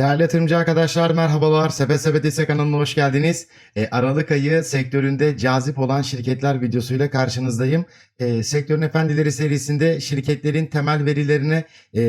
Değerli yatırımcı arkadaşlar merhabalar. Sepet Sepet Hisse kanalına hoş geldiniz. E, Aralık ayı sektöründe cazip olan şirketler videosuyla karşınızdayım. E, Sektörün Efendileri serisinde şirketlerin temel verilerine e,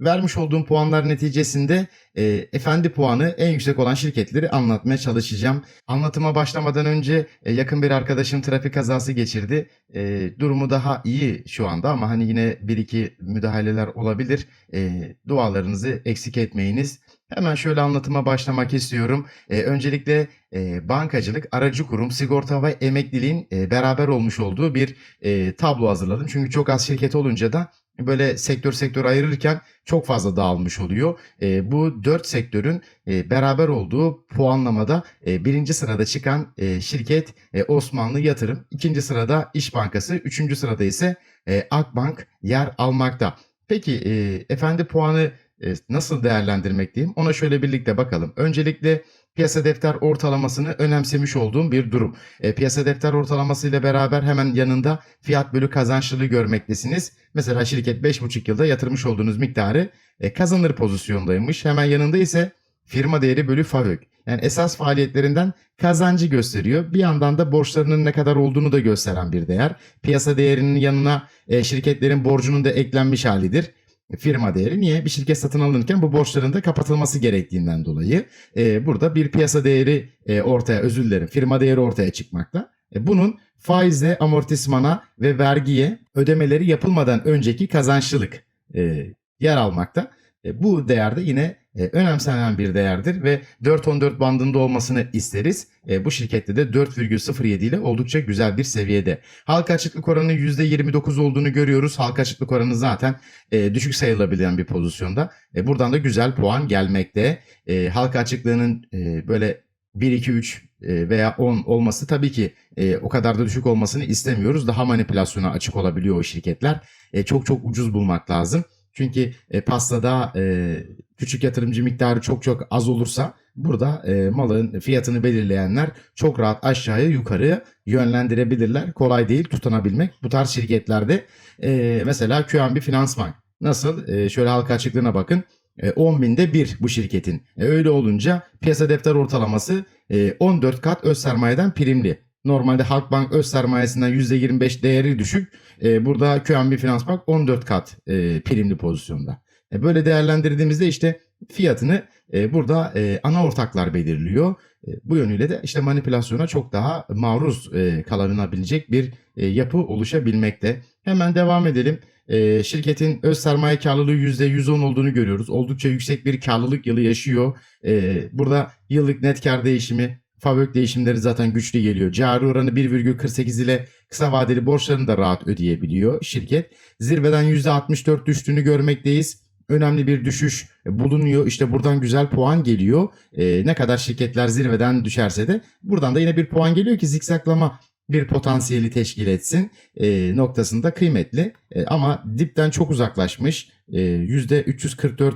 vermiş olduğum puanlar neticesinde e, efendi puanı en yüksek olan şirketleri anlatmaya çalışacağım. Anlatıma başlamadan önce e, yakın bir arkadaşım trafik kazası geçirdi. E, durumu daha iyi şu anda ama hani yine bir iki müdahaleler olabilir. E, dualarınızı eksik etmeyiniz. Hemen şöyle anlatıma başlamak istiyorum. Ee, öncelikle e, bankacılık, aracı kurum, sigorta ve emekliliğin e, beraber olmuş olduğu bir e, tablo hazırladım. Çünkü çok az şirket olunca da böyle sektör sektör ayırırken çok fazla dağılmış oluyor. E, bu dört sektörün e, beraber olduğu puanlamada e, birinci sırada çıkan e, şirket e, Osmanlı Yatırım, ikinci sırada İş Bankası, üçüncü sırada ise e, Akbank yer almakta. Peki e, efendi puanı e, nasıl değerlendirmek diyeyim ona şöyle birlikte bakalım. Öncelikle piyasa defter ortalamasını önemsemiş olduğum bir durum. E, piyasa defter ortalaması ile beraber hemen yanında fiyat bölü kazançlılığı görmektesiniz. Mesela şirket 5,5 yılda yatırmış olduğunuz miktarı e, kazanır pozisyondaymış. Hemen yanında ise firma değeri bölü FAVÖK. Yani esas faaliyetlerinden kazancı gösteriyor. Bir yandan da borçlarının ne kadar olduğunu da gösteren bir değer. Piyasa değerinin yanına e, şirketlerin borcunun da eklenmiş halidir firma değeri. Niye? Bir şirket satın alınırken bu borçların da kapatılması gerektiğinden dolayı e, burada bir piyasa değeri e, ortaya, özür dilerim, firma değeri ortaya çıkmakta. E, bunun faizle amortismana ve vergiye ödemeleri yapılmadan önceki kazançlılık e, yer almakta. E, bu değerde yine e, önemsenen bir değerdir ve 4.14 bandında olmasını isteriz. E, bu şirkette de 4,07 ile oldukça güzel bir seviyede. Halka açıklık oranı %29 olduğunu görüyoruz. Halka açıklık oranı zaten düşük sayılabilen bir pozisyonda. Buradan da güzel puan gelmekte. Halka açıklığının böyle 1, 2, 3 e, veya 10 olması tabii ki o kadar da düşük olmasını istemiyoruz. Daha manipülasyona açık olabiliyor o şirketler. Çok çok ucuz bulmak lazım. Çünkü e, pastada e, küçük yatırımcı miktarı çok çok az olursa burada e, malın fiyatını belirleyenler çok rahat aşağıya yukarıya yönlendirebilirler. Kolay değil tutanabilmek. Bu tarz şirketlerde e, mesela QNB Finansbank nasıl? E, şöyle halka açıklığına bakın. E, 10 binde 1 bu şirketin. E, öyle olunca piyasa defter ortalaması e, 14 kat öz sermayeden primli. Normalde Halkbank öz sermayesinden %25 değeri düşük. E, burada QNB Finansbank 14 kat e, primli pozisyonda. E, böyle değerlendirdiğimizde işte fiyatını e, burada e, ana ortaklar belirliyor. E, bu yönüyle de işte manipülasyona çok daha maruz e, kalınabilecek bir e, yapı oluşabilmekte. Hemen devam edelim. E, şirketin öz sermaye karlılığı %110 olduğunu görüyoruz. Oldukça yüksek bir karlılık yılı yaşıyor. E, burada yıllık net kar değişimi Fabrik değişimleri zaten güçlü geliyor. Cari oranı 1,48 ile kısa vadeli borçlarını da rahat ödeyebiliyor şirket. Zirveden %64 düştüğünü görmekteyiz. Önemli bir düşüş bulunuyor. İşte buradan güzel puan geliyor. Ee, ne kadar şirketler zirveden düşerse de buradan da yine bir puan geliyor ki zikzaklama bir potansiyeli teşkil etsin e, noktasında kıymetli. E, ama dipten çok uzaklaşmış. E, %344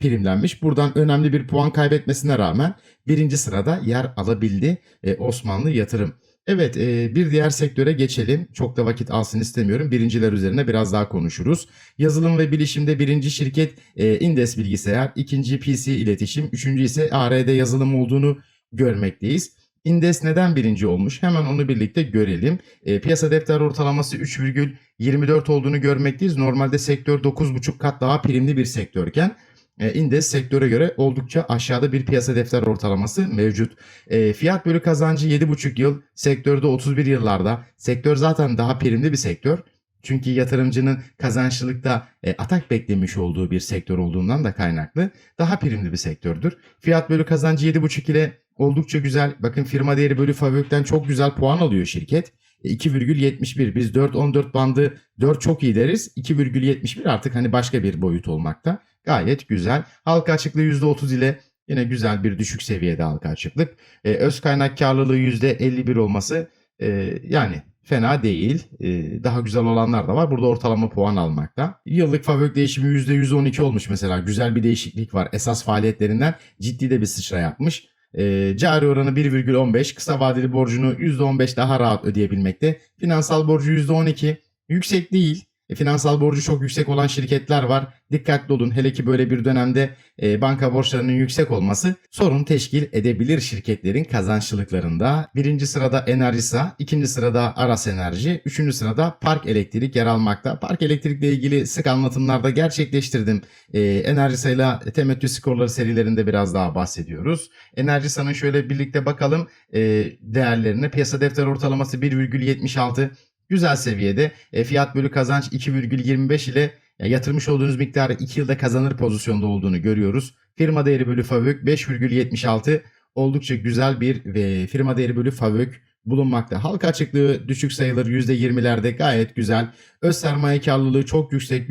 primlenmiş. Buradan önemli bir puan kaybetmesine rağmen birinci sırada yer alabildi e, Osmanlı yatırım. Evet e, bir diğer sektöre geçelim. Çok da vakit alsın istemiyorum. Birinciler üzerine biraz daha konuşuruz. Yazılım ve bilişimde birinci şirket e, Indes Bilgisayar, ikinci PC İletişim, üçüncü ise ARD yazılım olduğunu görmekteyiz. Indes neden birinci olmuş? Hemen onu birlikte görelim. E, piyasa defter ortalaması 3,24 olduğunu görmekteyiz. Normalde sektör 9,5 kat daha primli bir sektörken e, Indes sektöre göre oldukça aşağıda bir piyasa defter ortalaması mevcut. E, fiyat bölü kazancı 7,5 yıl, sektörde 31 yıllarda. Sektör zaten daha primli bir sektör. Çünkü yatırımcının kazançlılıkta e, atak beklemiş olduğu bir sektör olduğundan da kaynaklı daha primli bir sektördür. Fiyat bölü kazancı 7,5 ile oldukça güzel. Bakın firma değeri bölü fabrikten çok güzel puan alıyor şirket. 2,71 biz 4,14 bandı 4 çok iyi deriz. 2,71 artık hani başka bir boyut olmakta. Gayet güzel. Halka açıklığı %30 ile yine güzel bir düşük seviyede halka açıklık. Ee, öz kaynak karlılığı %51 olması e, yani fena değil. Ee, daha güzel olanlar da var. Burada ortalama puan almakta. Yıllık fabrik değişimi %112 olmuş mesela. Güzel bir değişiklik var. Esas faaliyetlerinden ciddi de bir sıçra yapmış. E, cari oranı 1,15. Kısa vadeli borcunu %15 daha rahat ödeyebilmekte. Finansal borcu %12. Yüksek değil. E, finansal borcu çok yüksek olan şirketler var. Dikkatli olun. Hele ki böyle bir dönemde e, banka borçlarının yüksek olması sorun teşkil edebilir şirketlerin kazançlılıklarında. Birinci sırada Enerjisa, ikinci sırada Aras Enerji, üçüncü sırada Park Elektrik yer almakta. Park Elektrik'le ilgili sık anlatımlarda gerçekleştirdim. E, Enerjisa ile temettü skorları serilerinde biraz daha bahsediyoruz. Enerjisa'nın şöyle birlikte bakalım e, değerlerine. Piyasa defter ortalaması 1,76 güzel seviyede. E, fiyat bölü kazanç 2,25 ile ya, yatırmış olduğunuz miktarı 2 yılda kazanır pozisyonda olduğunu görüyoruz. Firma değeri bölü FAVÖK 5,76 oldukça güzel bir ve firma değeri bölü FAVÖK bulunmakta. Halka açıklığı düşük sayılır %20'lerde gayet güzel. Öz sermaye karlılığı çok yüksek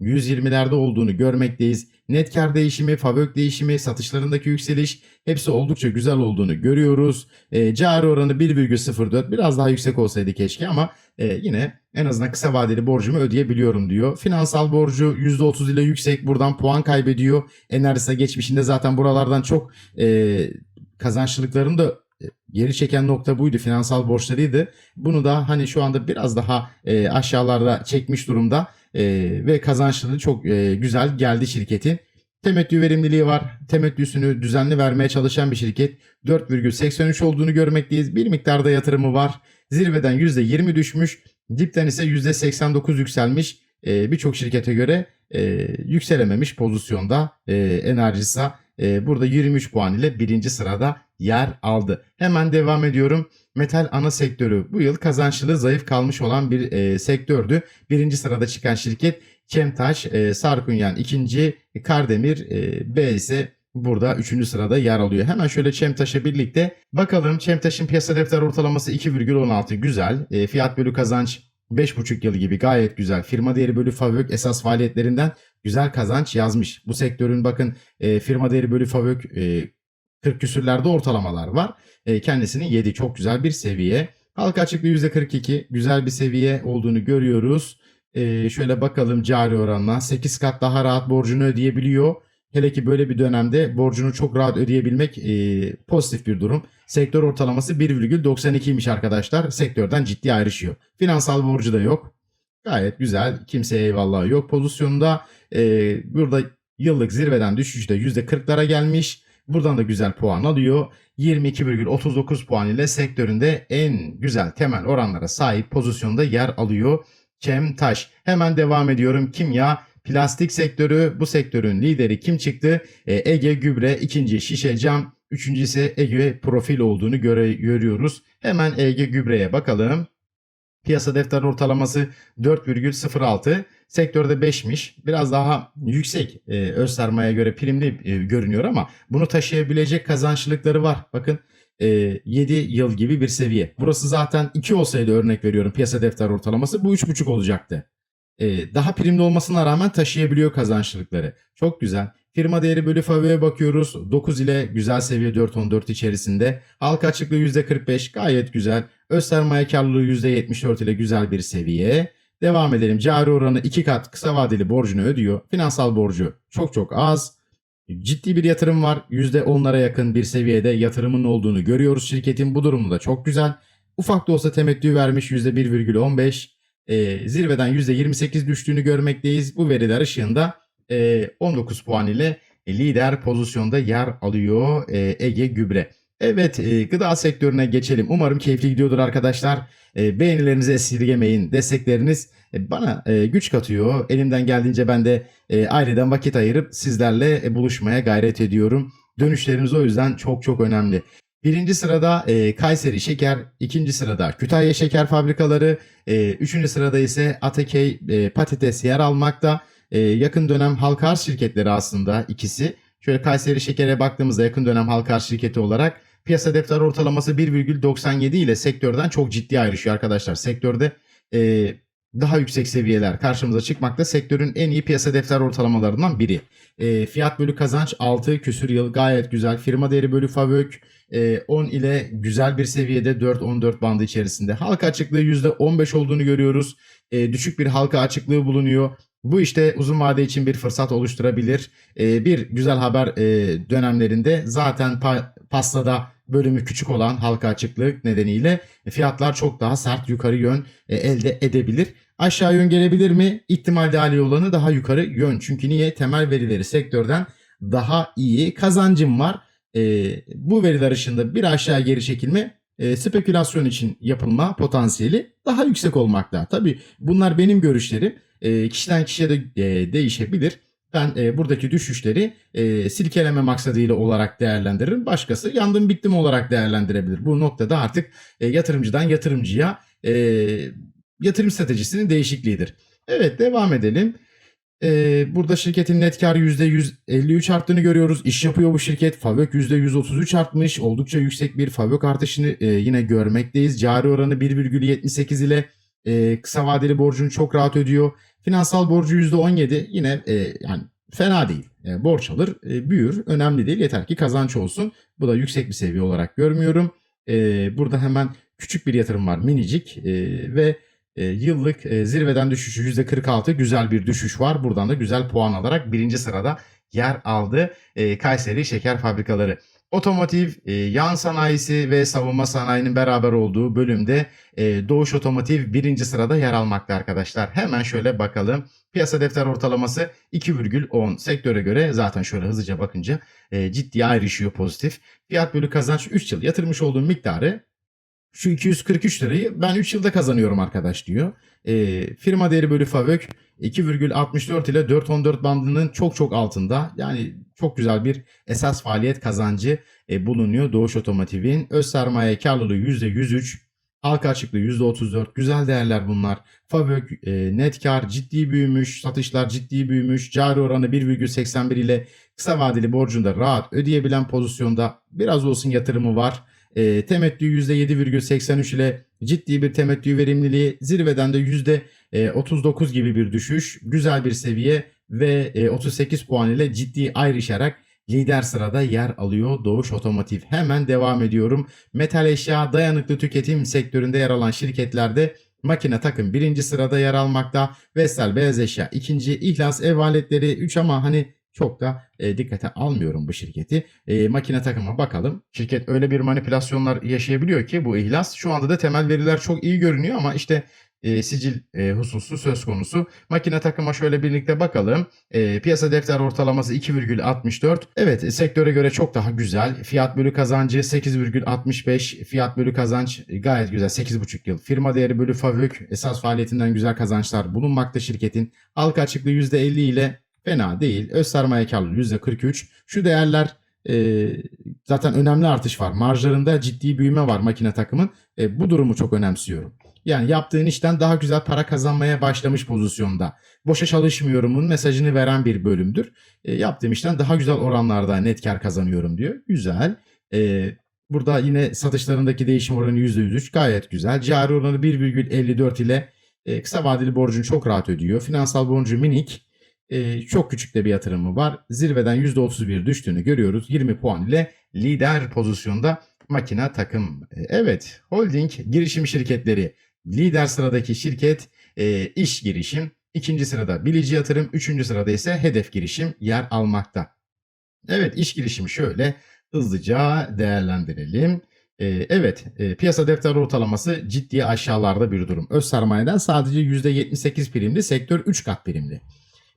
%120'lerde olduğunu görmekteyiz. Net kar değişimi, FAVÖK değişimi, satışlarındaki yükseliş hepsi oldukça güzel olduğunu görüyoruz. E, cari oranı 1,04 biraz daha yüksek olsaydı keşke ama e, yine en azından kısa vadeli borcumu ödeyebiliyorum diyor. Finansal borcu %30 ile yüksek buradan puan kaybediyor. Enerjisa geçmişinde zaten buralardan çok e, kazançlılıklarını da e, geri çeken nokta buydu. Finansal borçlarıydı. Bunu da hani şu anda biraz daha e, aşağılarda çekmiş durumda e, ve kazançları çok e, güzel geldi şirketin. Temettü verimliliği var. Temettüsünü düzenli vermeye çalışan bir şirket. 4,83 olduğunu görmekteyiz. Bir miktarda yatırımı var. Zirveden %20 düşmüş. Dipten ise %89 yükselmiş. E, Birçok şirkete göre e, yükselememiş pozisyonda e, Enerjisa. E, burada 23 puan ile birinci sırada yer aldı. Hemen devam ediyorum. Metal ana sektörü bu yıl kazançlı zayıf kalmış olan bir e, sektördü. Birinci sırada çıkan şirket Çemtaş, e, Sarkunyan ikinci, Kardemir e, B ise burada üçüncü sırada yer alıyor. Hemen şöyle Çemtaş'a birlikte bakalım. Çemtaş'ın piyasa defter ortalaması 2,16 güzel. E, fiyat bölü kazanç 5,5 yılı gibi gayet güzel. Firma değeri bölü FAVÖK esas faaliyetlerinden güzel kazanç yazmış. Bu sektörün bakın e, firma değeri bölü FAVÖK e, 40 küsürlerde ortalamalar var. E, kendisinin 7 çok güzel bir seviye. Halka açıklığı %42 güzel bir seviye olduğunu görüyoruz. E, şöyle bakalım cari oranla 8 kat daha rahat borcunu ödeyebiliyor. Hele ki böyle bir dönemde borcunu çok rahat ödeyebilmek e, pozitif bir durum. Sektör ortalaması 1,92'ymiş arkadaşlar. Sektörden ciddi ayrışıyor. Finansal borcu da yok. Gayet güzel. Kimseye eyvallah yok pozisyonda. E, burada yıllık zirveden düşüşte %40'lara gelmiş. Buradan da güzel puan alıyor. 22,39 puan ile sektöründe en güzel temel oranlara sahip pozisyonda yer alıyor. Çemtaş. Hemen devam ediyorum. Kimya Plastik sektörü bu sektörün lideri kim çıktı? E, Ege Gübre, ikinci Şişe Cam, üçüncü ise Ege Profil olduğunu göre, görüyoruz. Hemen Ege Gübre'ye bakalım. Piyasa defter ortalaması 4,06. Sektörde 5'miş. Biraz daha yüksek e, öz sermaye göre primli e, görünüyor ama bunu taşıyabilecek kazançlılıkları var. Bakın e, 7 yıl gibi bir seviye. Burası zaten 2 olsaydı örnek veriyorum piyasa defter ortalaması bu 3,5 olacaktı. E, daha primli olmasına rağmen taşıyabiliyor kazançlılıkları. Çok güzel. Firma değeri bölü FAVÖ'ye bakıyoruz. 9 ile güzel seviye 4.14 içerisinde. Halka açıklığı %45 gayet güzel. Öz sermaye karlılığı %74 ile güzel bir seviye. Devam edelim. Cari oranı 2 kat kısa vadeli borcunu ödüyor. Finansal borcu çok çok az. Ciddi bir yatırım var. %10'lara yakın bir seviyede yatırımın olduğunu görüyoruz şirketin. Bu durumu da çok güzel. Ufak da olsa temettü vermiş %1,15. E, zirveden %28 düştüğünü görmekteyiz. Bu veriler ışığında e, 19 puan ile lider pozisyonda yer alıyor e, Ege Gübre. Evet e, gıda sektörüne geçelim. Umarım keyifli gidiyordur arkadaşlar. E, beğenilerinizi esirgemeyin. Destekleriniz e, bana e, güç katıyor. Elimden geldiğince ben de e, aileden vakit ayırıp sizlerle buluşmaya gayret ediyorum. Dönüşleriniz o yüzden çok çok önemli. Birinci sırada e, Kayseri Şeker, ikinci sırada Kütahya Şeker Fabrikaları, e, üçüncü sırada ise Atakey e, Patates yer almakta. E, yakın dönem halka şirketleri aslında ikisi. Şöyle Kayseri Şeker'e baktığımızda yakın dönem halka şirketi olarak piyasa defter ortalaması 1,97 ile sektörden çok ciddi ayrışıyor arkadaşlar. Sektörde e, daha yüksek seviyeler karşımıza çıkmakta. Sektörün en iyi piyasa defter ortalamalarından biri. E, fiyat bölü kazanç 6 küsür yıl gayet güzel. Firma değeri bölü FAVÖK e, 10 ile güzel bir seviyede 4-14 bandı içerisinde. Halka açıklığı %15 olduğunu görüyoruz. E, düşük bir halka açıklığı bulunuyor. Bu işte uzun vade için bir fırsat oluşturabilir. E, bir güzel haber e, dönemlerinde zaten pa- pastada bölümü küçük olan halka açıklık nedeniyle fiyatlar çok daha sert yukarı yön e, elde edebilir. Aşağı yön gelebilir mi? İhtimal dahili olanı daha yukarı yön. Çünkü niye? Temel verileri sektörden daha iyi kazancım var. E, bu veriler ışığında bir aşağı geri çekilme e, spekülasyon için yapılma potansiyeli daha yüksek olmakta. Tabii bunlar benim görüşlerim. E, kişiden kişiye de e, değişebilir. Ben e, buradaki düşüşleri e, silkeleme maksadıyla olarak değerlendiririm. Başkası yandım bittim olarak değerlendirebilir. Bu noktada artık e, yatırımcıdan yatırımcıya e, yatırım stratejisinin değişikliğidir. Evet devam edelim. Ee, burada şirketin net karı %153 arttığını görüyoruz. İş yapıyor bu şirket. Favök %133 artmış. Oldukça yüksek bir Favök artışını e, yine görmekteyiz. Cari oranı 1,78 ile e, kısa vadeli borcunu çok rahat ödüyor. Finansal borcu %17 yine e, yani fena değil. E, borç alır, e, büyür. Önemli değil. Yeter ki kazanç olsun. Bu da yüksek bir seviye olarak görmüyorum. E, burada hemen küçük bir yatırım var. Minicik e, ve e, yıllık e, zirveden düşüşü %46 güzel bir düşüş var. Buradan da güzel puan alarak birinci sırada yer aldı e, Kayseri Şeker Fabrikaları. Otomotiv, e, yan sanayisi ve savunma sanayinin beraber olduğu bölümde e, Doğuş Otomotiv birinci sırada yer almakta arkadaşlar. Hemen şöyle bakalım. Piyasa defter ortalaması 2,10 sektöre göre zaten şöyle hızlıca bakınca e, ciddi ayrışıyor pozitif. Fiyat bölü kazanç 3 yıl yatırmış olduğum miktarı şu 243 lirayı ben 3 yılda kazanıyorum arkadaş diyor. E, firma değeri bölü Favök 2,64 ile 4,14 bandının çok çok altında. Yani çok güzel bir esas faaliyet kazancı e, bulunuyor Doğuş Otomotiv'in. Öz sermaye karlılığı %103, halka açıklığı %34. Güzel değerler bunlar. Favök e, net kar ciddi büyümüş, satışlar ciddi büyümüş. Cari oranı 1,81 ile kısa vadeli borcunu da rahat ödeyebilen pozisyonda biraz olsun yatırımı var. E, temettü %7,83 ile ciddi bir temettü verimliliği zirveden de %39 gibi bir düşüş. Güzel bir seviye ve e, 38 puan ile ciddi ayrışarak lider sırada yer alıyor Doğuş Otomotiv. Hemen devam ediyorum. Metal eşya dayanıklı tüketim sektöründe yer alan şirketlerde Makine takım birinci sırada yer almakta. Vestel beyaz eşya ikinci. İhlas ev aletleri 3 ama hani çok da e, dikkate almıyorum bu şirketi. E, makine takıma bakalım. Şirket öyle bir manipülasyonlar yaşayabiliyor ki bu ihlas. Şu anda da temel veriler çok iyi görünüyor ama işte e, sicil e, hususu söz konusu. Makine takıma şöyle birlikte bakalım. E, piyasa defter ortalaması 2,64. Evet e, sektöre göre çok daha güzel. Fiyat bölü kazancı 8,65. Fiyat bölü kazanç e, gayet güzel 8,5 yıl. Firma değeri bölü favök esas faaliyetinden güzel kazançlar bulunmakta şirketin. Halka açıklığı %50 ile fena değil. Öz sermaye karlılığı %43. Şu değerler e, zaten önemli artış var. Marjlarında ciddi büyüme var makine takımın. E, bu durumu çok önemsiyorum. Yani yaptığın işten daha güzel para kazanmaya başlamış pozisyonda. Boşa çalışmıyorumun mesajını veren bir bölümdür. E, yaptığım işten daha güzel oranlarda net kar kazanıyorum diyor. Güzel. E, burada yine satışlarındaki değişim oranı %103 gayet güzel. Cari oranı 1,54 ile e, kısa vadeli borcunu çok rahat ödüyor. Finansal borcu minik. E, çok küçük de bir yatırımı var. Zirveden %31 düştüğünü görüyoruz. 20 puan ile lider pozisyonda makine takım. E, evet holding girişim şirketleri. Lider sıradaki şirket e, iş girişim. ikinci sırada bilici yatırım. Üçüncü sırada ise hedef girişim yer almakta. Evet iş girişimi şöyle hızlıca değerlendirelim. E, evet e, piyasa defter ortalaması ciddi aşağılarda bir durum. Öz sermayeden sadece %78 primli sektör 3 kat primli.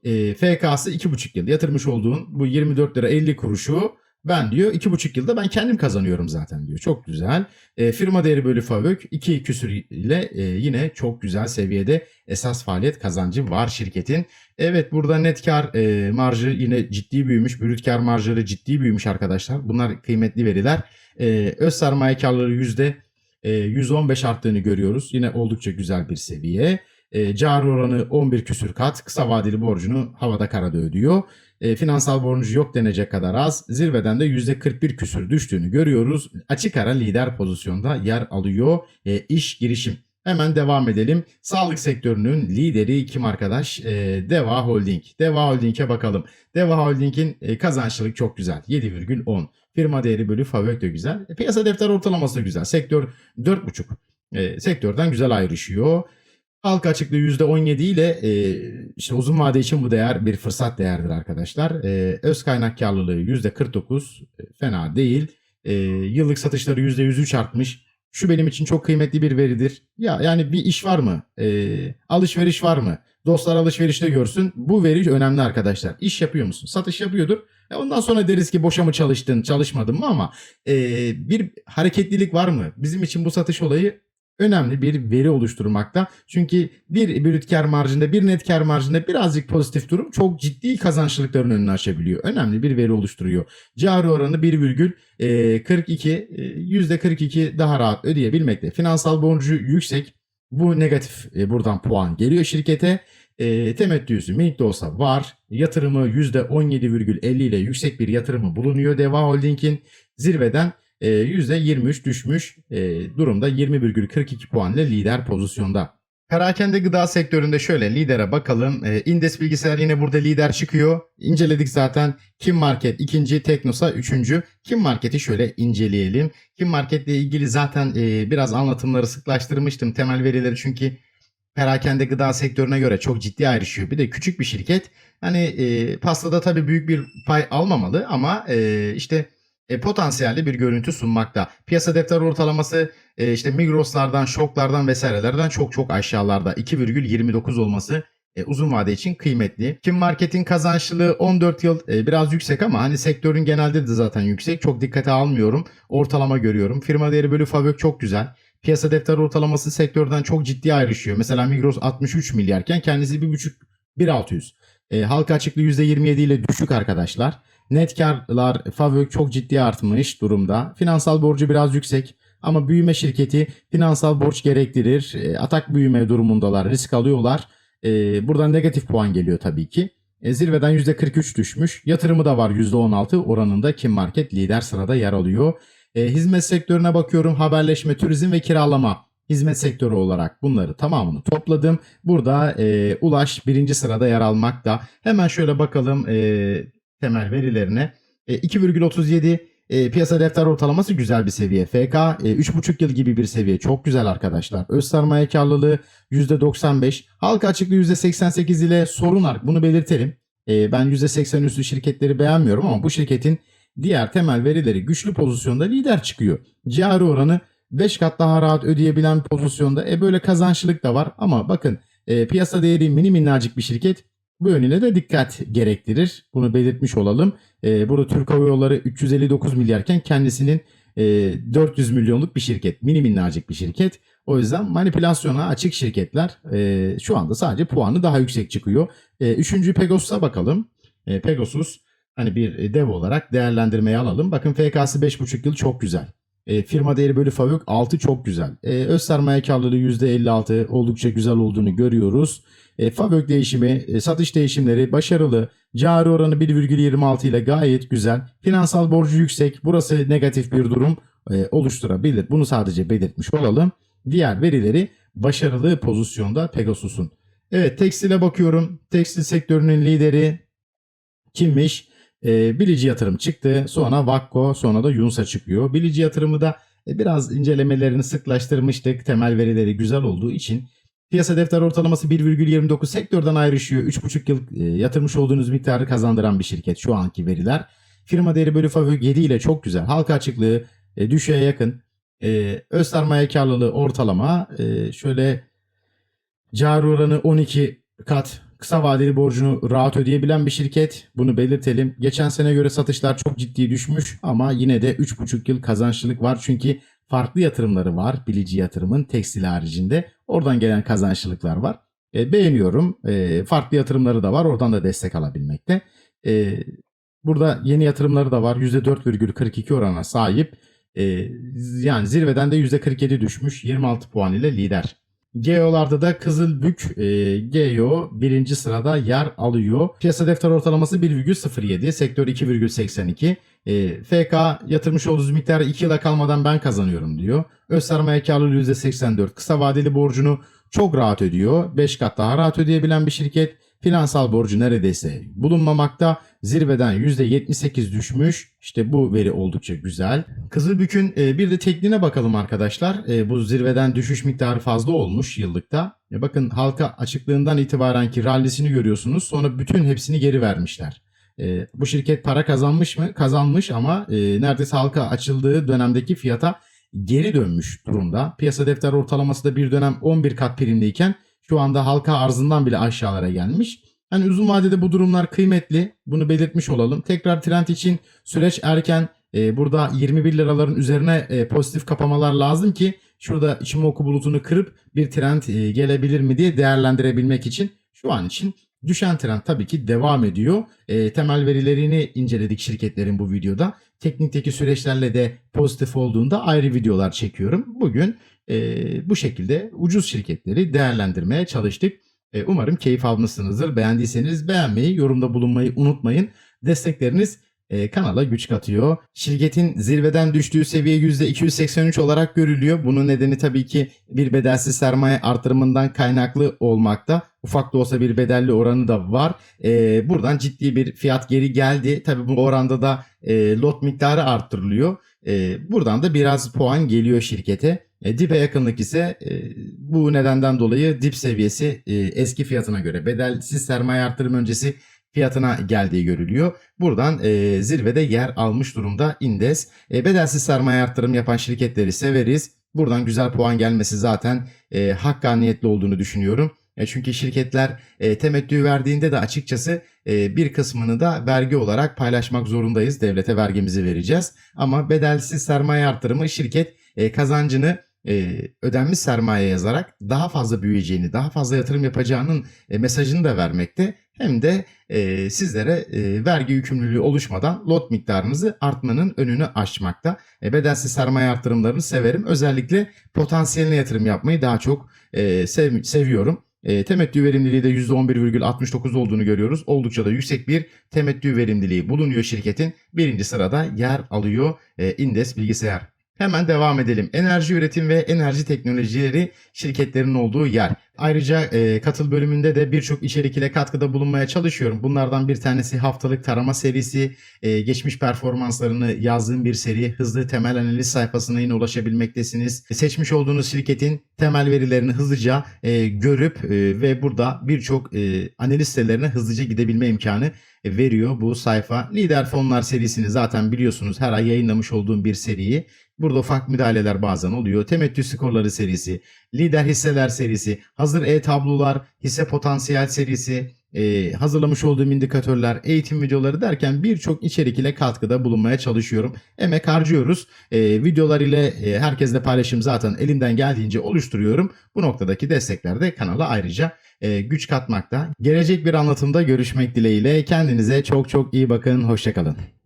E, FK'sı 2,5 yıl yatırmış olduğun bu 24 lira 50 kuruşu ben diyor iki buçuk yılda ben kendim kazanıyorum zaten diyor. Çok güzel. E, firma değeri bölü favök iki küsür ile e, yine çok güzel seviyede esas faaliyet kazancı var şirketin. Evet burada net kar e, marjı yine ciddi büyümüş. Brüt kar marjları ciddi büyümüş arkadaşlar. Bunlar kıymetli veriler. E, öz sermaye karları yüzde e, 115 arttığını görüyoruz. Yine oldukça güzel bir seviye. E, cari oranı 11 küsür kat. Kısa vadeli borcunu havada karada ödüyor e, finansal borcu yok denecek kadar az. Zirveden de %41 küsür düştüğünü görüyoruz. Açık ara lider pozisyonda yer alıyor e, iş girişim. Hemen devam edelim. Sağlık sektörünün lideri kim arkadaş? E, Deva Holding. Deva Holding'e bakalım. Deva Holding'in e, kazançlılık çok güzel. 7,10. Firma değeri bölü favök de güzel. E, piyasa defter ortalaması da güzel. Sektör 4,5. E, sektörden güzel ayrışıyor. Halka açıklığı %17 ile e, işte uzun vade için bu değer bir fırsat değerdir arkadaşlar. E, öz kaynak karlılığı %49 e, fena değil. E, yıllık satışları %103 artmış. Şu benim için çok kıymetli bir veridir. Ya yani bir iş var mı? E, alışveriş var mı? Dostlar alışverişte görsün. Bu veri önemli arkadaşlar. İş yapıyor musun? Satış yapıyordur. E ondan sonra deriz ki boşa mı çalıştın, çalışmadın mı ama e, bir hareketlilik var mı? Bizim için bu satış olayı önemli bir veri oluşturmakta. Çünkü bir brüt kar marjında, bir net kar marjında birazcık pozitif durum çok ciddi kazançlılıkların önünü açabiliyor. Önemli bir veri oluşturuyor. Cari oranı 1,42, e, %42 daha rahat ödeyebilmekte. Finansal borcu yüksek. Bu negatif e, buradan puan geliyor şirkete. E, temettüsü minik de olsa var. Yatırımı %17,50 ile yüksek bir yatırımı bulunuyor Deva Holding'in. Zirveden e, %23 düşmüş e, durumda 20,42 puan lider pozisyonda. Perakende gıda sektöründe şöyle lidere bakalım. E, Indes bilgisayar yine burada lider çıkıyor. İnceledik zaten. Kim Market ikinci, Teknosa üçüncü. Kim Market'i şöyle inceleyelim. Kim Market'le ilgili zaten e, biraz anlatımları sıklaştırmıştım. Temel verileri çünkü perakende gıda sektörüne göre çok ciddi ayrışıyor. Bir de küçük bir şirket. Hani e, pastada tabii büyük bir pay almamalı ama e, işte e, potansiyelli bir görüntü sunmakta. Piyasa defter ortalaması e, işte Migros'lardan, Şok'lardan vesairelerden çok çok aşağılarda. 2,29 olması e, uzun vade için kıymetli. Kim Market'in kazançlılığı 14 yıl e, biraz yüksek ama hani sektörün genelde de zaten yüksek. Çok dikkate almıyorum. Ortalama görüyorum. Firma değeri bölü fabrik çok güzel. Piyasa defter ortalaması sektörden çok ciddi ayrışıyor. Mesela Migros 63 milyarken kendisi 1,5 1.600. E, halka açıklığı %27 ile düşük arkadaşlar. Net karlar FAVÖK çok ciddi artmış durumda. Finansal borcu biraz yüksek ama büyüme şirketi finansal borç gerektirir. E, atak büyüme durumundalar, risk alıyorlar. E, buradan negatif puan geliyor tabii ki. E, zirveden %43 düşmüş. Yatırımı da var %16 oranında Kim Market lider sırada yer alıyor. E, hizmet sektörüne bakıyorum. Haberleşme, turizm ve kiralama hizmet sektörü olarak bunları tamamını topladım. Burada e, Ulaş birinci sırada yer almakta. Hemen şöyle bakalım e, temel verilerine. E, 2,37 e, piyasa defter ortalaması güzel bir seviye. FK e, 3,5 yıl gibi bir seviye. Çok güzel arkadaşlar. Öz sermaye karlılığı %95. Halka açıklığı %88 ile sorun var. Bunu belirtelim. E, ben %80 üstü şirketleri beğenmiyorum ama bu şirketin diğer temel verileri güçlü pozisyonda lider çıkıyor. Cari oranı 5 kat daha rahat ödeyebilen pozisyonda. E böyle kazançlılık da var ama bakın e, piyasa değeri mini minnacık bir şirket. Bu yönüne de dikkat gerektirir. Bunu belirtmiş olalım. E, burada Türk Hava Yolları 359 milyarken kendisinin e, 400 milyonluk bir şirket. Mini minnacık bir şirket. O yüzden manipülasyona açık şirketler e, şu anda sadece puanı daha yüksek çıkıyor. E, üçüncü Pegasus'a bakalım. E, Pegasus hani bir dev olarak değerlendirmeye alalım. Bakın FK'sı 5,5 yıl çok güzel. E, firma değeri bölü fabrik 6 çok güzel. E, öz sermaye karlılığı %56 oldukça güzel olduğunu görüyoruz. E, fabrik değişimi, e, satış değişimleri başarılı. Cari oranı 1,26 ile gayet güzel. Finansal borcu yüksek. Burası negatif bir durum e, oluşturabilir. Bunu sadece belirtmiş olalım. Diğer verileri başarılı pozisyonda Pegasus'un. Evet tekstile bakıyorum. Tekstil sektörünün lideri kimmiş? E, Bilici yatırım çıktı. Sonra Vakko sonra da Yunsa çıkıyor. Bilici yatırımı da e, biraz incelemelerini sıklaştırmıştık. Temel verileri güzel olduğu için. Piyasa defter ortalaması 1,29 sektörden ayrışıyor. 3,5 yıl e, yatırmış olduğunuz miktarı kazandıran bir şirket şu anki veriler. Firma değeri bölü fabrik 7 ile çok güzel. Halka açıklığı e, düşüğe yakın. E, öz sermaye karlılığı ortalama. E, şöyle cari oranı 12 kat kısa vadeli borcunu rahat ödeyebilen bir şirket. Bunu belirtelim. Geçen sene göre satışlar çok ciddi düşmüş ama yine de 3,5 yıl kazançlılık var. Çünkü farklı yatırımları var. Bilici yatırımın tekstil haricinde. Oradan gelen kazançlılıklar var. E, beğeniyorum. E, farklı yatırımları da var. Oradan da destek alabilmekte. E, burada yeni yatırımları da var. %4,42 orana sahip. E, yani zirveden de %47 düşmüş. 26 puan ile lider. GEO'larda da Kızılbük e, GEO birinci sırada yer alıyor. Piyasa defter ortalaması 1,07, sektör 2,82. E, FK yatırmış olduğunuz miktarı 2 yıla kalmadan ben kazanıyorum diyor. Öz sermaye karlılığı %84. Kısa vadeli borcunu çok rahat ödüyor. 5 kat daha rahat ödeyebilen bir şirket. Finansal borcu neredeyse bulunmamakta. Zirveden %78 düşmüş. İşte bu veri oldukça güzel. Kızılbük'ün e, bir de tekniğine bakalım arkadaşlar. E, bu zirveden düşüş miktarı fazla olmuş yıllıkta. E, bakın halka açıklığından itibaren ki rallisini görüyorsunuz. Sonra bütün hepsini geri vermişler. E, bu şirket para kazanmış mı? Kazanmış ama e, neredeyse halka açıldığı dönemdeki fiyata geri dönmüş durumda. Piyasa defter ortalaması da bir dönem 11 kat primdeyken şu anda halka arzından bile aşağılara gelmiş. Hani uzun vadede bu durumlar kıymetli. Bunu belirtmiş olalım. Tekrar trend için süreç erken. E, burada 21 liraların üzerine e, pozitif kapamalar lazım ki şurada Ichimoku bulutunu kırıp bir trend e, gelebilir mi diye değerlendirebilmek için şu an için düşen trend tabii ki devam ediyor. E, temel verilerini inceledik şirketlerin bu videoda. Teknikteki süreçlerle de pozitif olduğunda ayrı videolar çekiyorum. Bugün e, bu şekilde ucuz şirketleri değerlendirmeye çalıştık. E, umarım keyif almışsınızdır. Beğendiyseniz beğenmeyi, yorumda bulunmayı unutmayın. Destekleriniz e, kanala güç katıyor. Şirketin zirveden düştüğü seviye %283 olarak görülüyor. Bunun nedeni tabii ki bir bedelsiz sermaye artırımından kaynaklı olmakta. Ufak da olsa bir bedelli oranı da var. E, buradan ciddi bir fiyat geri geldi. Tabii bu oranda da e, lot miktarı arttırılıyor. E, buradan da biraz puan geliyor şirkete. E, dibe yakınlık ise e, bu nedenden dolayı dip seviyesi e, eski fiyatına göre bedelsiz sermaye artırım öncesi fiyatına geldiği görülüyor. Buradan e, zirvede yer almış durumda Indes. E, bedelsiz sermaye artırım yapan şirketleri severiz. Buradan güzel puan gelmesi zaten e, hakkaniyetli olduğunu düşünüyorum. E, çünkü şirketler e, temettü verdiğinde de açıkçası e, bir kısmını da vergi olarak paylaşmak zorundayız. Devlete vergimizi vereceğiz. Ama bedelsiz sermaye artırımı şirket e, kazancını e, ödenmiş sermaye yazarak daha fazla büyüyeceğini, daha fazla yatırım yapacağının e, mesajını da vermekte. Hem de e, sizlere e, vergi yükümlülüğü oluşmadan lot miktarınızı artmanın önünü açmakta. E, bedelsiz sermaye artırımlarını severim. Özellikle potansiyeline yatırım yapmayı daha çok e, sev- seviyorum. E, temettü verimliliği de %11,69 olduğunu görüyoruz. Oldukça da yüksek bir temettü verimliliği bulunuyor şirketin. Birinci sırada yer alıyor e, Indes Bilgisayar. Hemen devam edelim. Enerji üretim ve enerji teknolojileri şirketlerin olduğu yer. Ayrıca e, katıl bölümünde de birçok içerik ile katkıda bulunmaya çalışıyorum. Bunlardan bir tanesi haftalık tarama serisi, e, geçmiş performanslarını yazdığım bir seri, hızlı temel analiz sayfasına yine ulaşabilmektesiniz. Seçmiş olduğunuz şirketin temel verilerini hızlıca e, görüp e, ve burada birçok e, analiz sitelerine hızlıca gidebilme imkanı veriyor bu sayfa. Lider fonlar serisini zaten biliyorsunuz her ay yayınlamış olduğum bir seriyi. Burada ufak müdahaleler bazen oluyor. Temettü skorları serisi, lider hisseler serisi, hazır e-tablolar, hisse potansiyel serisi, e, hazırlamış olduğum indikatörler, eğitim videoları derken birçok içerik ile katkıda bulunmaya çalışıyorum. Emek harcıyoruz. E, videolar ile e, herkesle paylaşım zaten elimden geldiğince oluşturuyorum. Bu noktadaki destekler de kanala ayrıca e, güç katmakta. Gelecek bir anlatımda görüşmek dileğiyle. Kendinize çok çok iyi bakın. Hoşçakalın.